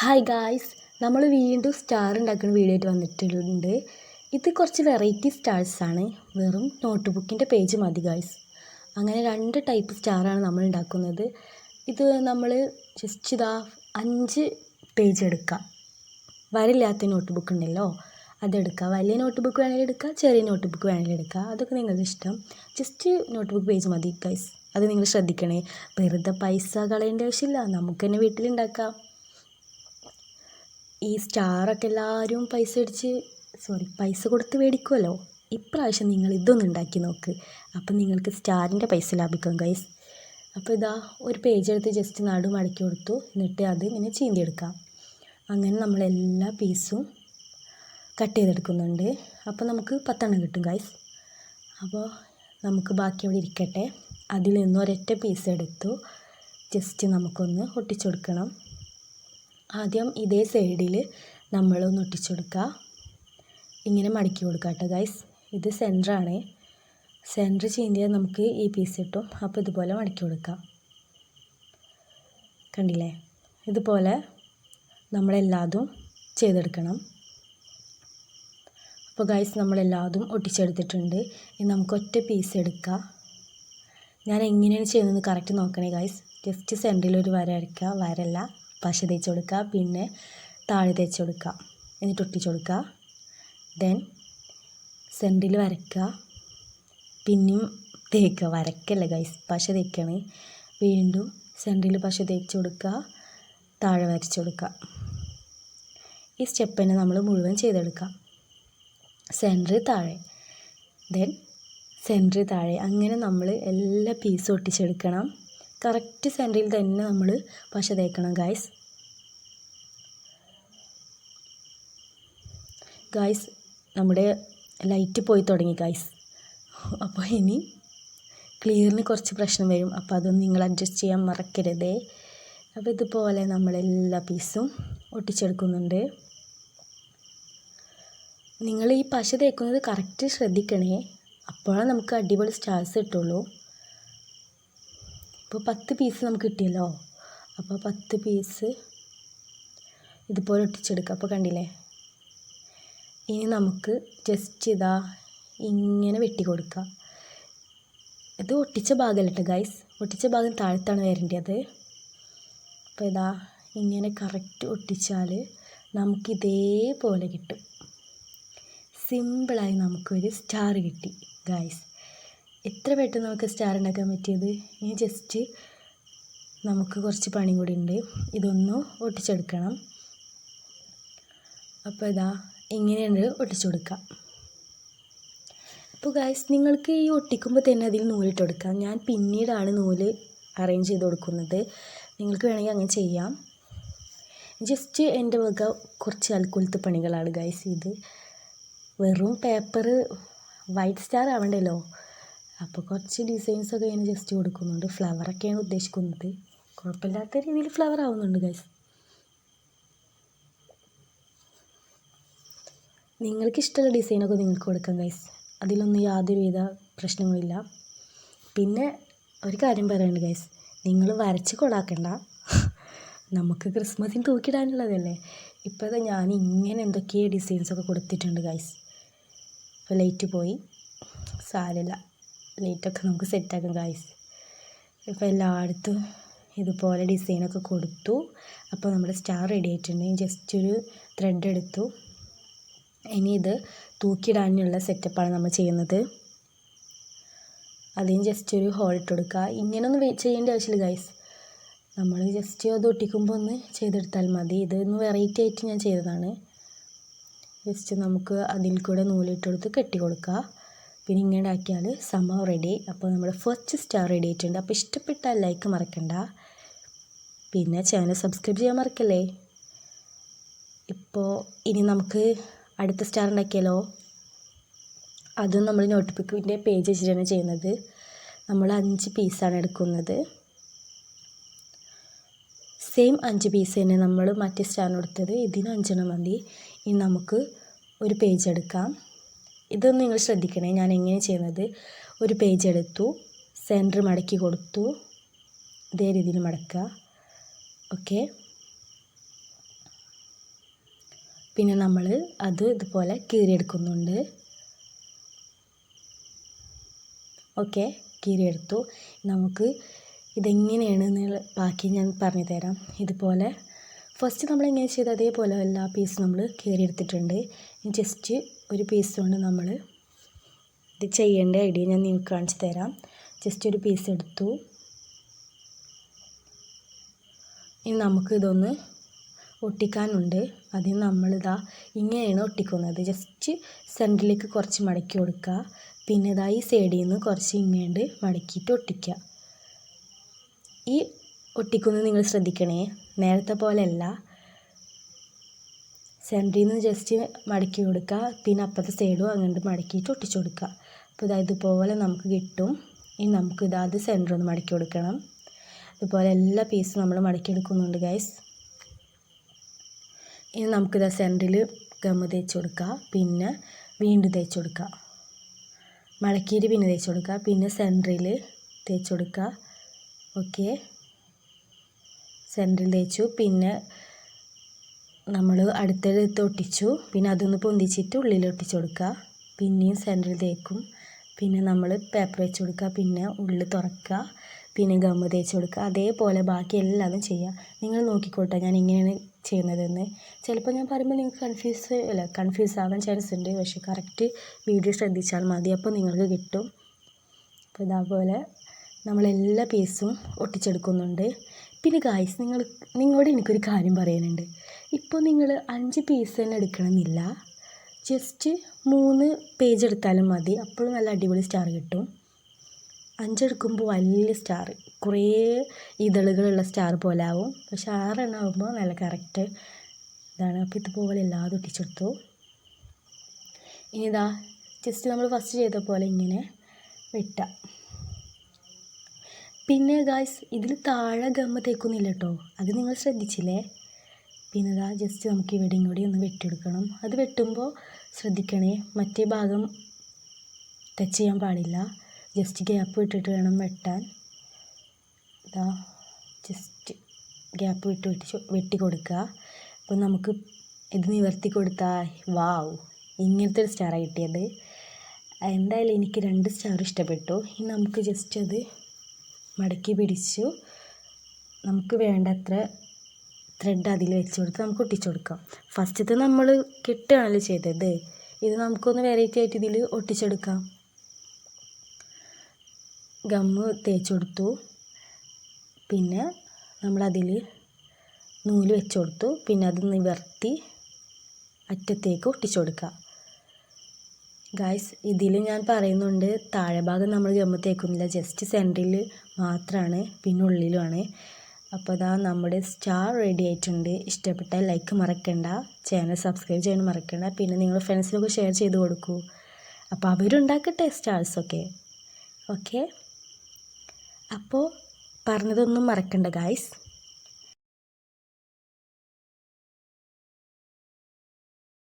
Hi guys നമ്മൾ വീണ്ടും star ഉണ്ടാക്കുന്ന വീഡിയോ ആയിട്ട് വന്നിട്ടുണ്ട്. ഇത് കുറച്ച് വെറൈറ്റി സ്റ്റാർസാണ് വെറും നോട്ട് ബുക്കിന്റെ പേജ് മതി ഗായ്സ് അങ്ങനെ രണ്ട് ടൈപ്പ് സ്റ്റാറാണ് നമ്മൾ ഉണ്ടാക്കുന്നത്. ഇത് നമ്മൾ ജസ്റ്റ് ഇതാ അഞ്ച് പേജ് എടുക്കാം. വരില്ലാത്ത നോട്ട് ബുക്ക് ഉണ്ടല്ലോ അതെടുക്കുക വലിയ നോട്ട് ബുക്ക് വേണമെങ്കിൽ എടുക്കുക ചെറിയ നോട്ട് ബുക്ക് വേണമെങ്കിൽ എടുക്കുക അതൊക്കെ നിങ്ങളുടെ ഇഷ്ടം. ജസ്റ്റ് നോട്ട് ബുക്ക് പേജ് മതി ഗൈസ് അത് നിങ്ങൾ ശ്രദ്ധിക്കണേ. വെറുതെ പൈസ കളയേണ്ട ആവശ്യമില്ല. നമുക്ക് തന്നെ വീട്ടിലുണ്ടാക്കാം ഈ സ്റ്റാറൊക്കെ എല്ലാവരും പൈസ അടിച്ച് സോറി പൈസ കൊടുത്ത് മേടിക്കുമല്ലോ ഇപ്രാവശ്യം നിങ്ങൾ ഇതൊന്ന് ഉണ്ടാക്കി നോക്ക്. അപ്പം നിങ്ങൾക്ക് സ്റ്റാറിന്റെ പൈസ ലാഭിക്കാം ഗൈസ് അപ്പോൾ ഇതാ ഒരു പേജ് എടുത്ത് ജസ്റ്റ് നടു മടക്കി കൊടുത്തു. എന്നിട്ട് അത് ഇങ്ങനെ ചീന്തിയെടുക്കാം അങ്ങനെ നമ്മൾ എല്ലാ പീസും കട്ട് ചെയ്തെടുക്കുന്നുണ്ട്. അപ്പോൾ നമുക്ക് പത്തെണ്ണം കിട്ടും ഗൈസ് അപ്പോൾ നമുക്ക് ബാക്കി അവിടെ ഇരിക്കട്ടെ. അതിൽ നിന്ന് ഒരൊറ്റ പീസ് എടുത്തു. ജസ്റ്റ് നമുക്കൊന്ന് ഒട്ടിച്ചു കൊടുക്കണം. ആദ്യം ഇതേ സൈഡിൽ നമ്മളൊന്ന് ഒട്ടിച്ചു കൊടുക്കുക ഇങ്ങനെ മടക്കി കൊടുക്കുക കേട്ടോ ഗൈസ് ഇത് സെന്ററാണ് സെന്റർ ചീന്തിയാൽ നമുക്ക് ഈ പീസ് കിട്ടും അപ്പോൾ ഇതുപോലെ മടക്കി കൊടുക്കാം. കണ്ടില്ലേ? ഇതുപോലെ നമ്മളെല്ലാതും ചെയ്തെടുക്കണം. അപ്പോൾ ഗൈസ് നമ്മളെല്ലാതും ഒട്ടിച്ചെടുത്തിട്ടുണ്ട്. ഇനി നമുക്ക് ഒറ്റ പീസ് എടുക്കാം. ഞാൻ എങ്ങനെയാണ് ചെയ്യുന്നത് കറക്റ്റ് നോക്കണേ ഗൈസ് ജസ്റ്റ് സെന്ററിൽ ഒരു വര വരയ്ക്കുക വരല്ല. പശ തേച്ച് കൊടുക്കുക പിന്നെ താഴെ തേച്ച് കൊടുക്കുക എന്നിട്ട് ഒട്ടിച്ച് കൊടുക്കുക. ദെൻ സെന്ററിൽ വരയ്ക്കുക പിന്നെയും തേക്കുക. വരയ്ക്കല്ല ഗൈസ് പശ തേക്കാണ്. വീണ്ടും സെന്ററിൽ പശ തേച്ച് കൊടുക്കുക. താഴെ വരച്ച് കൊടുക്കുക. ഈ സ്റ്റെപ്പ് തന്നെ നമ്മൾ മുഴുവൻ ചെയ്തെടുക്കാം സെന്ററിൽ താഴെ. ദെൻ സെന്ററിൽ താഴെ. അങ്ങനെ നമ്മൾ എല്ലാ പീസും ഒട്ടിച്ചെടുക്കണം. കറക്റ്റ് സെന്ററിൽ തന്നെ നമ്മൾ പശ തേക്കണം ഗായ്സ് ഗായ്സ് നമ്മുടെ ലൈറ്റ് പോയി തുടങ്ങി ഗായ്സ് അപ്പോൾ ഇനി ക്ലിയറിന് കുറച്ച് പ്രശ്നം വരും. അപ്പോൾ അതൊന്നും നിങ്ങൾ അഡ്ജസ്റ്റ് ചെയ്യാൻ മറക്കരുതേ. അപ്പോൾ ഇതുപോലെ നമ്മളെല്ലാ പീസും ഒട്ടിച്ചെടുക്കുന്നുണ്ട്. നിങ്ങൾ ഈ പശ തേക്കുന്നത് കറക്റ്റ് ശ്രദ്ധിക്കണേ. അപ്പോഴാണ് നമുക്ക് അടിപൊളി സ്റ്റാർസ് കിട്ടുള്ളൂ. ഇപ്പോൾ പത്ത് പീസ് നമുക്ക് കിട്ടിയല്ലോ. അപ്പോൾ പത്ത് പീസ് ഇതുപോലെ ഒട്ടിച്ചെടുക്കുക അപ്പോൾ കണ്ടില്ലേ? ഇനി നമുക്ക് ജസ്റ്റ് ഇതാ ഇങ്ങനെ വെട്ടി കൊടുക്കുക ഇത് ഒട്ടിച്ച ഭാഗമല്ല കേട്ടോ ഗൈസ് ഒട്ടിച്ച ഭാഗം താഴത്താണ് വരേണ്ടത്. അപ്പോൾ ഇതാ ഇങ്ങനെ കറക്റ്റ് ഒട്ടിച്ചാൽ നമുക്ക് ഇതേപോലെ കിട്ടും. സിമ്പിളായി നമുക്കൊരു സ്റ്റാർ കിട്ടി ഗായ്സ് എത്ര പെട്ടെന്ന് നമുക്ക് സ്റ്റാർ ഉണ്ടാക്കാൻ പറ്റിയത്? ഇനി ജസ്റ്റ് നമുക്ക് കുറച്ച് പണി കൂടി ഉണ്ട്. ഇതൊന്ന് ഒട്ടിച്ചെടുക്കണം. അപ്പോൾ ഇതാ ഇങ്ങനെയാണ് ഒട്ടിച്ചു കൊടുക്കാം അപ്പോൾ ഗായ്സ് നിങ്ങൾക്ക് ഈ ഒട്ടിക്കുമ്പോൾ തന്നെ അതിൽ നൂലിട്ട് കൊടുക്കാം. ഞാൻ പിന്നീടാണ് നൂൽ അറേഞ്ച് ചെയ്ത് കൊടുക്കുന്നത്. നിങ്ങൾക്ക് വേണമെങ്കിൽ അങ്ങനെ ചെയ്യാം. ജസ്റ്റ് എന്റെ വക കുറച്ച് അൽക്കുലത്ത് പണികളാണ് ഗായ്സ് ഇത്. വെറും പേപ്പർ വൈറ്റ് സ്റ്റാർ ആവണ്ടല്ലോ. അപ്പോൾ കുറച്ച് ഡിസൈൻസൊക്കെ ഞാൻ ജസ്റ്റ് കൊടുക്കുന്നുണ്ട്. ഫ്ലവറൊക്കെയാണ് ഉദ്ദേശിക്കുന്നത്. കുഴപ്പമില്ലാത്ത രീതിയിൽ ഫ്ലവർ ആവുന്നുണ്ട് ഗൈസ് നിങ്ങൾക്ക് ഇഷ്ടമുള്ള ഡിസൈനൊക്കെ നിങ്ങൾക്ക് കൊടുക്കാം ഗൈസ് അതിലൊന്നും യാതൊരുവിധ പ്രശ്നങ്ങളില്ല. പിന്നെ ഒരു കാര്യം പറയുന്നുണ്ട് ഗൈസ് നിങ്ങൾ വരച്ച് കൊളാക്കണ്ട നമുക്ക് ക്രിസ്മസിന് തൂക്കിടാനുള്ളതല്ലേ? ഇപ്പോഴത്തെ ഞാൻ ഇങ്ങനെ എന്തൊക്കെയോ ഡിസൈൻസൊക്കെ കൊടുത്തിട്ടുണ്ട് ഗൈസ് ലൈറ്റ് പോയി. സാരമില്ല. ലൈറ്റൊക്കെ നമുക്ക് സെറ്റാക്കാം ഗായ്സ് ഇപ്പോൾ എല്ലായിടത്തും ഇതുപോലെ ഡിസൈനൊക്കെ കൊടുത്തു. അപ്പോൾ നമ്മുടെ സ്റ്റാർ റെഡി ആയിട്ടുണ്ട്. ജസ്റ്റ് ഒരു ത്രെഡ് എടുത്തു. ഇനി ഇത് തൂക്കിയിടാനുള്ള സെറ്റപ്പാണ് നമ്മൾ ചെയ്യുന്നത്. അതിന് ജസ്റ്റ് ഒരു ഹോൾ ഇട്ട് കൊടുക്കുക ഇങ്ങനെയൊന്നും ചെയ്യേണ്ട ആവശ്യമില്ല ഗൈസ് നമ്മൾ ജസ്റ്റ് അത് ഒട്ടിക്കുമ്പോൾ ഒന്ന് ചെയ്തെടുത്താൽ മതി. ഇത് ഒന്ന് വെറൈറ്റി ആയിട്ട് ഞാൻ ചെയ്തതാണ്. ജസ്റ്റ് നമുക്ക് അതിൽ കൂടെ നൂലിട്ട് കൊടുത്ത് കെട്ടി കൊടുക്കുക പിന്നെ ഇങ്ങനെ ആക്കിയാൽ സംഭവം റെഡി അപ്പോൾ നമ്മുടെ ഫസ്റ്റ് സ്റ്റാർ റെഡി ആയിട്ടുണ്ട്. അപ്പോൾ ഇഷ്ടപ്പെട്ടാൽ ലൈക്ക് മറക്കണ്ട. പിന്നെ ചാനൽ സബ്സ്ക്രൈബ് ചെയ്യാൻ മറക്കല്ലേ? ഇപ്പോൾ ഇനി നമുക്ക് അടുത്ത സ്റ്റാർ ഉണ്ടാക്കിയാലോ? അതും നമ്മൾ നോട്ടിഫിക്കിന്റെ പേജ് വെച്ചിട്ടാണ് ചെയ്യുന്നത്. നമ്മൾ അഞ്ച് പീസാണ് എടുക്കുന്നത്. സെയിം അഞ്ച് പീസ് തന്നെ നമ്മൾ മറ്റേ സ്റ്റാർ കൊടുത്തത്. ഇതിന് അഞ്ചെണ്ണം മതി. ഇനി നമുക്ക് ഒരു പേജ് എടുക്കാം. ഇതൊന്നും നിങ്ങൾ ശ്രദ്ധിക്കണേ. ഞാൻ എങ്ങനെ ചെയ്യുന്നത്? ഒരു പേജ് എടുത്തു. സെന്റർ മടക്കി കൊടുത്തു. ഇതേ രീതിയിൽ മടക്കുക. ഓക്കെ പിന്നെ നമ്മൾ അത് ഇതുപോലെ കീറിയെടുക്കുന്നുണ്ട്. ഓക്കെ കീറിയെടുത്തു. നമുക്ക് ഇതെങ്ങനെയാണ് എന്നുള്ള ബാക്കി ഞാൻ പറഞ്ഞു തരാം. ഇതുപോലെ ഫസ്റ്റ് നമ്മൾ എങ്ങനെ ചെയ്ത് അതേപോലെ എല്ലാ പീസും നമ്മൾ കീറിയെടുത്തിട്ടുണ്ട്. ജസ്റ്റ് ഒരു പീസ് കൊണ്ട് നമ്മൾ ഇത് ചെയ്യേണ്ട ഐഡിയ ഞാൻ നിങ്ങൾക്ക് കാണിച്ചു തരാം. ജസ്റ്റ് ഒരു പീസ് എടുത്തു. ഇനി നമുക്ക് ഇതൊന്ന് ഒട്ടിക്കാനുണ്ട്. അതിന് നമ്മളിതാ ഇങ്ങനെയാണ് ഒട്ടിക്കുന്നത്. ജസ്റ്റ് സെന്ററിലേക്ക് കുറച്ച് മടക്കി കൊടുക്കുക. പിന്നെ ഇതാ ഈ സൈഡിൽ നിന്ന് കുറച്ച് ഇങ്ങോട്ട് മടക്കിയിട്ട് ഒട്ടിക്കുക. ഈ ഒട്ടിക്കുന്നത് നിങ്ങൾ ശ്രദ്ധിക്കണേ. നേരത്തെ പോലെയല്ല. സെന്ററിൽ നിന്ന് ജസ്റ്റ് മടക്കി കൊടുക്കുക പിന്നെ അപ്പുറത്തെ സൈഡും അങ്ങോട്ട് മടക്കിയിട്ട് ഒട്ടിച്ചു കൊടുക്കുക അപ്പോൾ ഇതാ ഇതുപോലെ നമുക്ക് കിട്ടും. ഇനി നമുക്ക് ഇതാ അത് സെന്റർ ഒന്ന് മടക്കി കൊടുക്കണം. ഇതുപോലെ എല്ലാ പീസും നമ്മൾ മടക്കി എടുക്കുന്നുണ്ട് ഗൈസ് ഇനി നമുക്കിതാ സെന്ററിൽ ഗമ്മ തേച്ച് കൊടുക്കുക പിന്നെ വീണ്ടും തേച്ച് കൊടുക്കുക മടക്കിയിട്ട് പിന്നെ തേച്ച് കൊടുക്കുക പിന്നെ സെന്ററിൽ തേച്ച് കൊടുക്കുക ഓക്കെ സെന്ററിൽ തേച്ചു. പിന്നെ നമ്മൾ അടുത്തടുത്ത് ഒട്ടിച്ചു. പിന്നെ അതൊന്ന് പൊന്തിച്ചിട്ട് ഉള്ളിൽ ഒട്ടിച്ചു കൊടുക്കുക. പിന്നെയും സെന്ററിൽ തേക്കും. പിന്നെ നമ്മൾ പേപ്പർ വെച്ച് കൊടുക്കുക. പിന്നെ ഉള്ളിൽ തുറക്കുക. പിന്നെ ഗമ്മ് തേച്ച് കൊടുക്കുക. അതേപോലെ ബാക്കി എല്ലാതും ചെയ്യുക. നിങ്ങൾ നോക്കിക്കോട്ടെ ഞാൻ ഇങ്ങനെയാണ് ചെയ്യുന്നതെന്ന്. ചിലപ്പോൾ ഞാൻ പറയുമ്പോൾ നിങ്ങൾക്ക് കൺഫ്യൂസ് അല്ല കൺഫ്യൂസ് ആവാൻ ചാൻസ് ഉണ്ട്. പക്ഷേ കറക്റ്റ് വീഡിയോ ശ്രദ്ധിച്ചാൽ മതി. അപ്പോൾ നിങ്ങൾക്ക് കിട്ടും. അപ്പോൾ ഇതേപോലെ നമ്മളെല്ലാ പീസും ഒട്ടിച്ചെടുക്കുന്നുണ്ട്. പിന്നെ ഗായ്സ് നിങ്ങൾ നിങ്ങളോട് എനിക്കൊരു കാര്യം പറയാനുണ്ട്. ഇപ്പോൾ നിങ്ങൾ അഞ്ച് പീസ് തന്നെ എടുക്കണമെന്നില്ല. ജസ്റ്റ് മൂന്ന് പേജ് എടുത്താലും മതി. അപ്പോഴും നല്ല അടിപൊളി സ്റ്റാർ കിട്ടും. അഞ്ചെടുക്കുമ്പോൾ വലിയ സ്റ്റാർ കുറേ ഇതളുകളുള്ള സ്റ്റാർ പോലെ ആവും. പക്ഷെ ആറെണ്ണം ആകുമ്പോൾ നല്ല കറക്റ്റ് ഇതാണ്. അപ്പോൾ ഇതുപോലെ എല്ലാതും ഒട്ടിച്ചെടുത്തു. ഇനി ഇതാ ജസ്റ്റ് നമ്മൾ ഫസ്റ്റ് ചെയ്ത പോലെ ഇങ്ങനെ വെട്ടാം. പിന്നെ ഗായ്സ് ഇതിൽ താഴെ ഗമ്മ തേക്കുന്നില്ല കേട്ടോ അത് നിങ്ങൾ ശ്രദ്ധിച്ചില്ലേ? പിന്നെ ഇതാ ജസ്റ്റ് നമുക്ക് ഇവിടെയും കൂടി ഒന്ന് വെട്ടിയെടുക്കണം. അത് വെട്ടുമ്പോൾ ശ്രദ്ധിക്കണേ മറ്റേ ഭാഗം ടച്ച് ചെയ്യാൻ പാടില്ല. ജസ്റ്റ് ഗ്യാപ്പ് വിട്ടിട്ട് വേണം വെട്ടാൻ. ഇതാ ജസ്റ്റ് ഗ്യാപ്പ് വിട്ട് വെട്ടി വെട്ടി കൊടുക്കുക അപ്പം നമുക്ക് ഇത് നിവർത്തി കൊടുത്താൽ വാവ് ഇങ്ങനത്തെ ഒരു സ്റ്റാറാണ് കിട്ടിയത്. എന്തായാലും എനിക്ക് രണ്ട് സ്റ്റാർ ഇഷ്ടപ്പെട്ടു. ഇനി നമുക്ക് ജസ്റ്റ് അത് മടക്കി പിടിച്ചു. നമുക്ക് വേണ്ടത്ര ത്രെഡ് അതിൽ വെച്ച് കൊടുത്ത് നമുക്ക് ഒട്ടിച്ചു കൊടുക്കാം. ഫസ്റ്റത്തെ നമ്മൾ കെട്ടുകയാണല്ലോ ചെയ്തത്. ഇത് നമുക്കൊന്ന് വെറൈറ്റി ആയിട്ട് ഇതിൽ ഒട്ടിച്ചെടുക്കാം ഗമ്മ് തേച്ച് കൊടുത്തു. പിന്നെ നമ്മളതിൽ നൂൽ വെച്ച് കൊടുത്തു. പിന്നെ അത് നിവർത്തി അറ്റത്തേക്ക് ഒട്ടിച്ചു കൊടുക്കുക ഗായ്സ് ഇതിൽ ഞാൻ പറയുന്നുണ്ട് താഴെ ഭാഗം നമ്മൾ ഗമ്മ തേക്കുന്നില്ല. ജസ്റ്റ് സെന്ററിൽ മാത്രമാണ് പിന്നെ ഉള്ളിലുമാണ്. അപ്പോൾ അതാ നമ്മുടെ സ്റ്റാർ റെഡി ആയിട്ടുണ്ട്. ഇഷ്ടപ്പെട്ടാൽ ലൈക്ക് മറക്കണ്ട. ചാനൽ സബ്സ്ക്രൈബ് ചെയ്യാൻ മറക്കണ്ട. പിന്നെ നിങ്ങൾ ഫ്രണ്ട്സിനൊക്കെ ഷെയർ ചെയ്ത് കൊടുക്കൂ. അപ്പോൾ അവരുണ്ടാക്കട്ടെ സ്റ്റാർസൊക്കെ ഓക്കെ അപ്പോൾ പറഞ്ഞതൊന്നും മറക്കണ്ട ഗായ്സ്